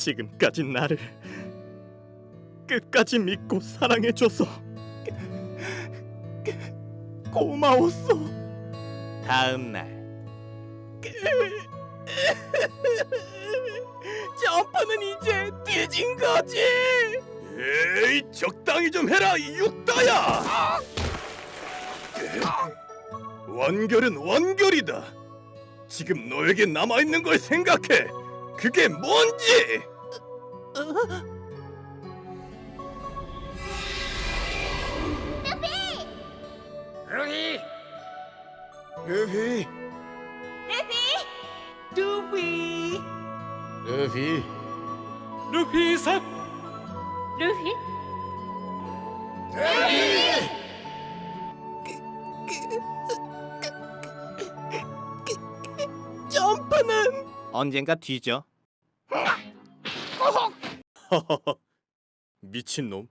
지금까지 나를 끝까지 믿고 사랑해줘서 고마웠어. 다음 날 점프는 이제 뒤진 거지. 에이 적당히 좀 해라 이 육다야. 완결은 완결이다. 지금 너에게 남아 있는 걸 생각해. 그게 뭔지. 루히 루피. 루비 루피. 루히사 루피? 점프는 언젠가 뒤져. 미친놈.